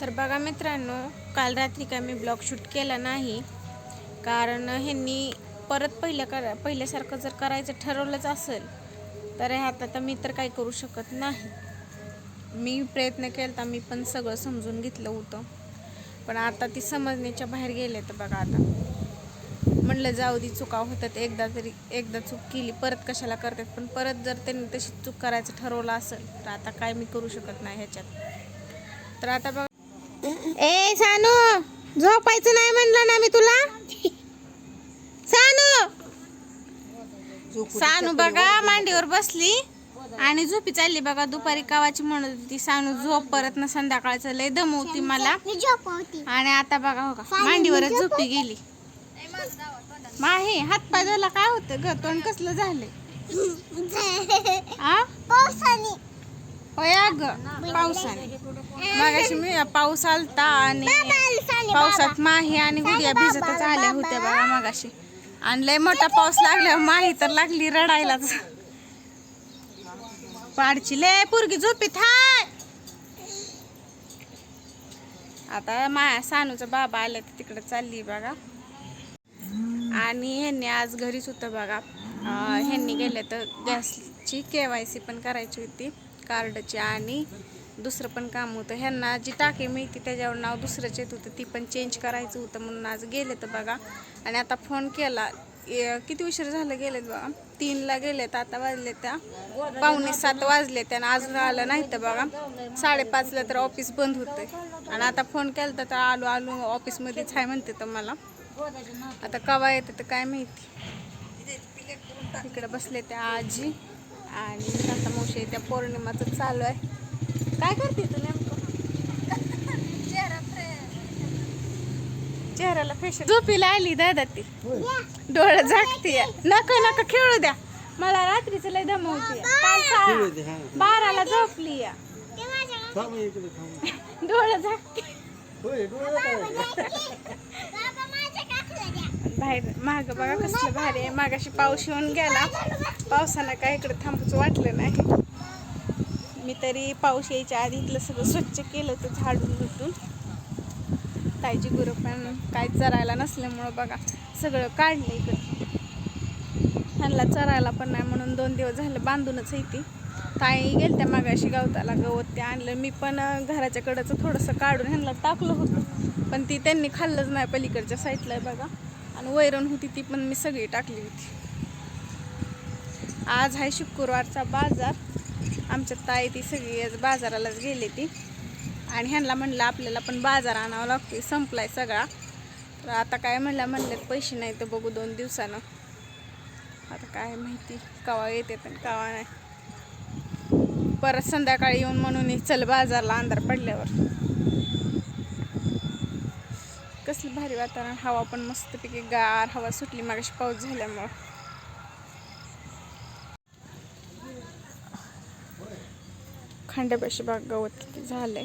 तर बघा मित्रांनो काल रात्री काय मी ब्लॉग शूट केला नाही. कारण ह्यांनी परत पहिल्या कर पहिल्यासारखं जर करायचं ठरवलंच असेल तर ह्यात आता मी तर काय करू शकत नाही. मी प्रयत्न केला तर मी पण सगळं समजून घेतलं होतं. पण आता ती समजण्याच्या बाहेर गेले तर बघा आता. म्हणलं जाऊ दी चुका होतात एकदा तरी एकदा चूक केली परत कशाला करतात? पण परत जर त्यांनी तशी चूक करायचं ठरवलं असेल तर आता काय मी करू शकत नाही ह्याच्यात. तर आता बघा ए सानू झोपायचं नाही म्हणलं ना मी तुला? सानू! सानू बघा मांडीवर बसली आणि झोपी चालली बघा दुपारी कावाची म्हणत होती सानू झोप परत ना संध्याकाळचं लय दमवती मला. आणि आता बघा हो का मांडीवरच झोपी गेली. माही हात पाय धुवायला काय होतं ग? तोंड कसलं झालंय? आ? होय अग पावसाने. मगाशी मी पाऊस आलता आणि पावसात माही आणि गुडिया भिजतच आल्या होत्या बघा मगाशी. आणि लय मोठा पाऊस लागल्यावर माही तर लागली रडायलाच. पाडची लय पोरगी झोपीत हाय. आता माया सानूचा बाबा आले तर तिकडे चालली बघा. आणि ह्यांनी आज घरीच होतं बघा. ह्यांनी गेले तर गॅसची के वाय सी पण करायची होती कार्डची आणि दुसरं पण काम होतं. ह्यांना जी टाकी मिळते त्याच्यावर नाव दुसरंच येत होतं. ती पण चेंज करायचं होतं म्हणून आज गेले तर बघा. आणि आता फोन केला. किती उशीर झालं गेलेत बघा. तीनला गेलेत आता वाजले त्या. पावणे सात वाजले त्यानं अजून आलं नाही तर बघा. साडेपाचला तर ऑफिस बंद होतं आणि आता फोन केला तर आलो आलो. ऑफिसमध्येच आहे म्हणते तर मला. आता कवा येते तर काय माहिती. इकडे बसले त्या आजी आणि आता मावशी त्या पौर्णिमाचं चालू आहे. काय करते तू नेमकं? चेहऱ्याला फेशियल झोपीला आली दादा ती. डोळं झाकते नका नका खेळू द्या. मला रात्रीच लय दमवते काल बाराला झोपली या डोळं झाकते बाहेर माग बघा कसलं भारी आहे. मागाशी पाऊस येऊन गेला. पावसानं काय इकडे थांबूच वाटलं नाही. मी तरी पाऊस यायच्या आधी इथलं सगळं स्वच्छ केलं होतं झाडून लुटून ताईची गुरु पण काय चरायला नसल्यामुळं बघा सगळं काढलं इकडं. ह्यांना चरायला पण नाही म्हणून दोन दिवस झालं बांधूनच येते ताई गेलत्या मागाशी गवताला गवत ते आणलं. मी पण घराच्याकडचं थोडंसं काढून ह्यांना टाकलं होतं. पण ती त्यांनी खाल्लंच नाही पलीकडच्या साईडला आहे बघा. आणि वैरण होती ती पण मी सगळी टाकली होती. आज आहे शुक्रवारचा बाजार. आमच्या ताई ती सगळी आज बाजारालाच गेली ती. आणि ह्यांना म्हणलं आपल्याला पण बाजार आणावा लागतो संपलाय सगळा. तर आता काय म्हणलं म्हणले पैसे नाही तर बघू दोन दिवसानं. आता काय माहिती कवा येते पण कवा नाही. परत संध्याकाळी येऊन म्हणून चल बाजारला अंधार पडल्यावर. कसलं भारी वातावरण हवा पण मस्तपैकी गार हवा सुटली मागाशी पाऊस झाल्यामुळं. खंड्यापाशी बाग गवत किती झालंय.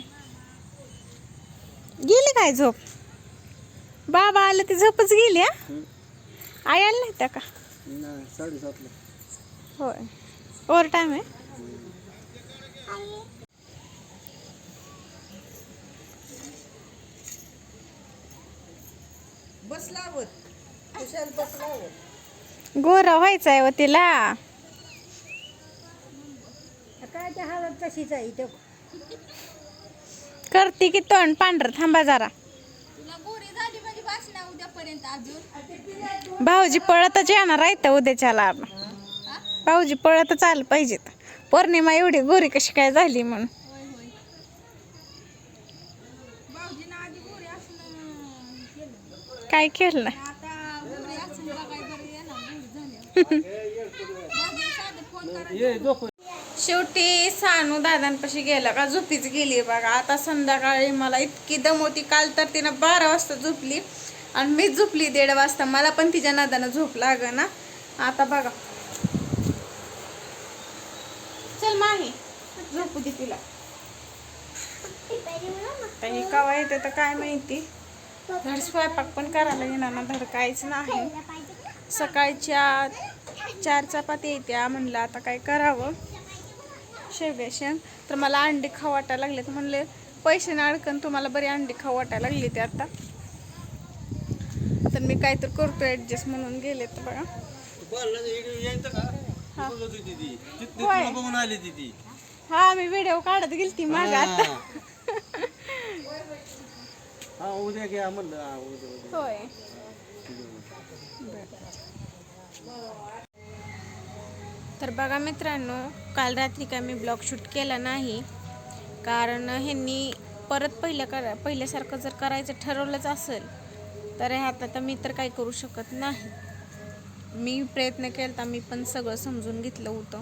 गेली काय झोप? बाबा आलं ती झोपच गेली हा? आई आली नाही त्या का साडेसातला होय. ओव्हर टाईम आहे? बसलावत गोरा व्हायचा आहे व तिला. हालत तशीच आहे करते की तोंड पांढर थांबा जरा. भाऊजी पळतच येणार आहे तर उद्याच्याला. भाऊजी पळतच आलं पाहिजेत. पौर्णिमा एवढी गोरी कशी काय झाली म्हणून. काय केलं नाही. ये झोप. शेवटी सानू दादांपाशी गेला का झोपीच गेली बघा. आता संध्याकाळी मला इतकी दम होती. काल तर तिनं बारा वाजता झोपली आणि मी झोपली दीड वाजता. मला पण तिच्या नादानं झोप लाग ना आता बघा. चल माही झोपू दे तिला. काही कवा येते तर काय माहिती? धड स्वयंपाक पण करायला येणार ना. धड काहीच नाही. सकाळच्या चार चपाती येत्या म्हणलं आता काय करावं? शेवग्या शेंग तर मला अंडे खाऊ वाटायला लागलेत. म्हणले पैसे अडकन तुम्हाला बरी अंडी खाऊ वाटायला लागली ते आता. तर मी काय तर करतो ऍडजस्ट म्हणून गेले तर बघा. हा. मी व्हिडिओ काढत गेलती माग आता. हा उद्या घ्या म्हणलं. होय. तर बघा मित्रांनो काल रात्री काय मी ब्लॉग शूट केला नाही. कारण ह्यांनी परत पहिल्या करा पहिल्यासारखं जर करायचं ठरवलंच असेल तर हे आता मी तर काही करू शकत नाही. मी प्रयत्न केला तर मी पण सगळं समजून घेतलं होतं.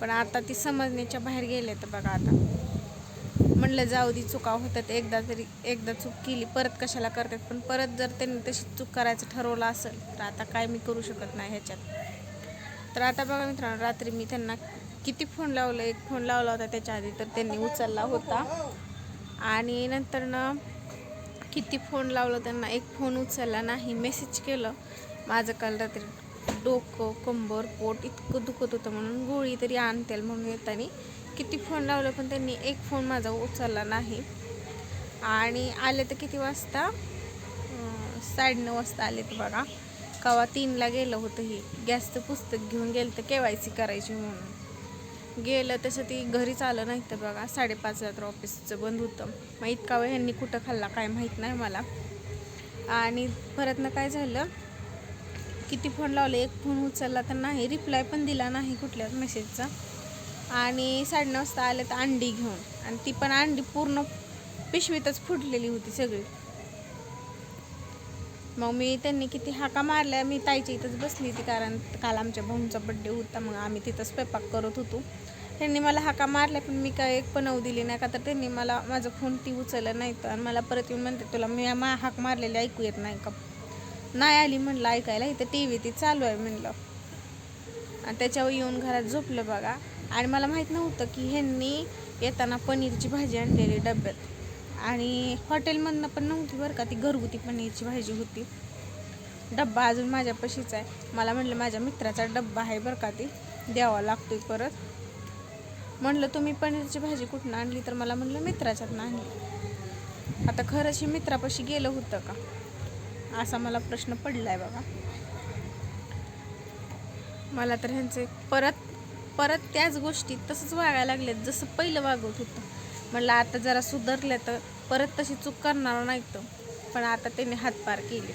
पण आता ती समजण्याच्या बाहेर गेले तर बघा आता. म्हणलं जाऊ दी चुका होतात एकदा तरी एकदा चूक केली परत कशाला करतात? पण परत जर त्यांनी तशी चूक करायचं ठरवलं असेल तर आता काय मी करू शकत नाही ह्याच्यात. तर आता बघा मित्रांनो रात्री मी त्यांना किती फोन लावलं एक फोन लावला होता त्याच्या आधी तर त्यांनी उचलला होता. आणि नंतर ना किती फोन लावलं त्यांना एक फोन उचलला नाही मेसेज केलं. माझं काल रात्री डोकं कंबर पोट इतकं दुखत होतं म्हणून गोळी तरी आणतील म्हणून येताना किती फोन लावलं पण त्यांनी एक फोन माझा उचलला नाही. आणि आले तर किती वाजता? साडे साडेनऊ वाजता आले तर बघा. कवा तीनला गेलं होतं ही. गॅसचं पुस्तक घेऊन गेलं तर के वाय सी करायची म्हणून. गेलं तसं ती घरीच आलं नाही तर बघा साडेपाचला तर ऑफिसचं बंद होतं. मग इतका वेळ ह्यांनी कुठं खाल्ला काय माहीत नाही मला. आणि परत ना काय झालं किती फोन लावले एक फोन उचलला तर नाही रिप्लाय पण दिला नाही कुठल्याच मेसेजचा आणि साडेनऊ वाजता आले तर अंडी घेऊन. आणि ती पण अंडी पूर्ण पिशवीतच फुटलेली होती सगळी. मग मी त्यांनी किती हाका मारल्या मी ताईच्या इथंच बसली होती कारण काल आमच्या भाऊंचा बड्डे होता मग आम्ही तिथं स्वयंपाक करत होतो. त्यांनी मला हाका मारल्या पण मी काय एक पण दिली नाही का तर त्यांनी मला माझं फोन ती उचललं नाही तर आणि मला परत येऊन म्हणते तुला मी मा हाक मारलेली ऐकू येत नाही का? नाही आली म्हणलं ऐकायला इथं टी व्ही ती चालू आहे म्हणलं. आणि त्याच्यावर येऊन घरात झोपलं बघा. आणि मला माहीत नव्हतं की ह्यांनी येताना पनीरची भाजी आणलेली डब्यात. आणि हॉटेलमधनं पण नव्हती बरं का ती घरगुती पनीरची भाजी होती. डब्बा अजून माझ्यापाशीच आहे. मला म्हणलं माझ्या मित्राचा डब्बा आहे बरं का ती द्यावा लागतोय परत. म्हणलं तुम्ही पनीरची भाजी कुठून आणली? तर मला म्हणलं मित्राच्यात आणली. आता खरंच हे मित्रापाशी गेलं होतं का? असा मला प्रश्न पडला आहे बघा. मला तर ह्यांचे परत परत त्याच गोष्टी तसंच वागायला लागलेत जसं पहिलं वागवत होतं. म्हणलं आता जरा सुधारलं तर परत तशी चूक करणार नाही तर. पण आता त्याने हातपार केले.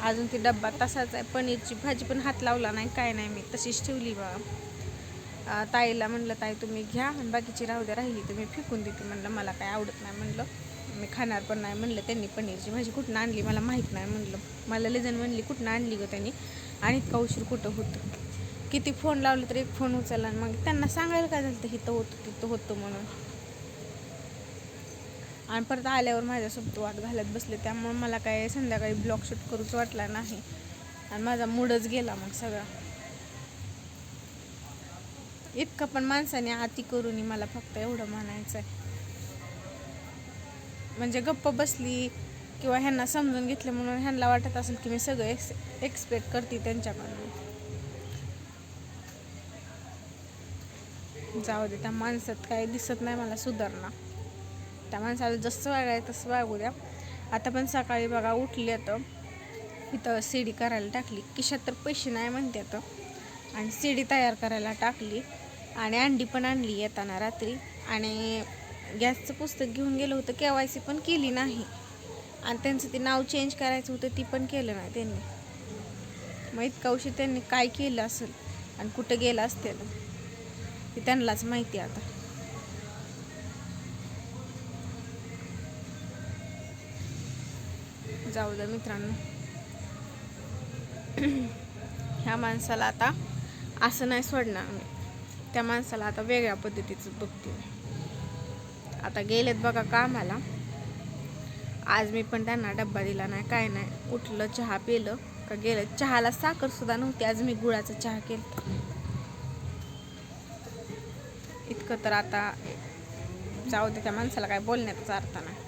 अजून ती डब्बा तसाच आहे. पनीरची भाजी पण हात लावला नाही काय नाही मी तशीच ठेवली बा. ताईला म्हणलं ताई तुम्ही घ्या आणि बाकीची राहू द्या राहिली तर मी फेकून देते. म्हणलं मला काय आवडत नाही. म्हणलं मी खाणार पण नाही. म्हणलं त्यांनी पनीरची भाजी कुठनं आणली? मला माहीत नाही. म्हणलं मला लेजन म्हणली कुठनं आणली गं त्यांनी? आणि इतका उशीर कुठं होतं? किती फोन लावले तर एक फोन उचलला आणि मग त्यांना सांगायला काय झालं इथं होतं तिथं होतं म्हणून. आणि परत आल्यावर माझ्यासोबत वाट घालत बसले त्यामुळे मला काय संध्याकाळी ब्लॉग शूट करूच वाटला नाही. आणि माझा मूडच गेला मग सगळा. इतकं पण माणसाने आती करून मला फक्त एवढं म्हणायचं आहे म्हणजे गप्प बसली किंवा ह्यांना समजून घेतलं म्हणून ह्यांना वाटत असेल की मी सगळं एक्स एक्सपेक्ट करते त्यांच्याकडून. जाऊ दे त्या माणसात काही दिसत नाही मला सुधारणा. त्या माणसाला जसं वागायचं तसं वागू द्या. आता पण सकाळी बघा उठली आता. इथं सीडी करायला टाकली. किशात तर पैसे नाही म्हणते आता. आणि सीडी तयार करायला टाकली. आणि अंडी पण आणली येताना रात्री. आणि गॅसचं पुस्तक घेऊन गेलं होतं. के वाय सी पण केली नाही. आणि त्यांचं ते नाव चेंज करायचं होतं ती पण केलं नाही त्यांनी. मग इतका उशीर त्यांनी काय केलं असेल? आणि कुठं गेलं असतील ते त्यांनाच माहिती आता. जाऊ द्या मित्रांनो. ह्या माणसाला आता असं नाही सोडणार मी. त्या माणसाला आता वेगळ्या पद्धतीचं बघते आता गेलेत बघा कामाला. आज मी पण त्यांना डब्बा दिला नाही काय नाही. उठलं चहा पिलं का गेलं? चहाला साखर सुद्धा नव्हती. आज मी गुळाचा चहा केला. इतकं तर आता जाऊ दे त्या माणसाला काय बोलण्याचा अर्थ नाही.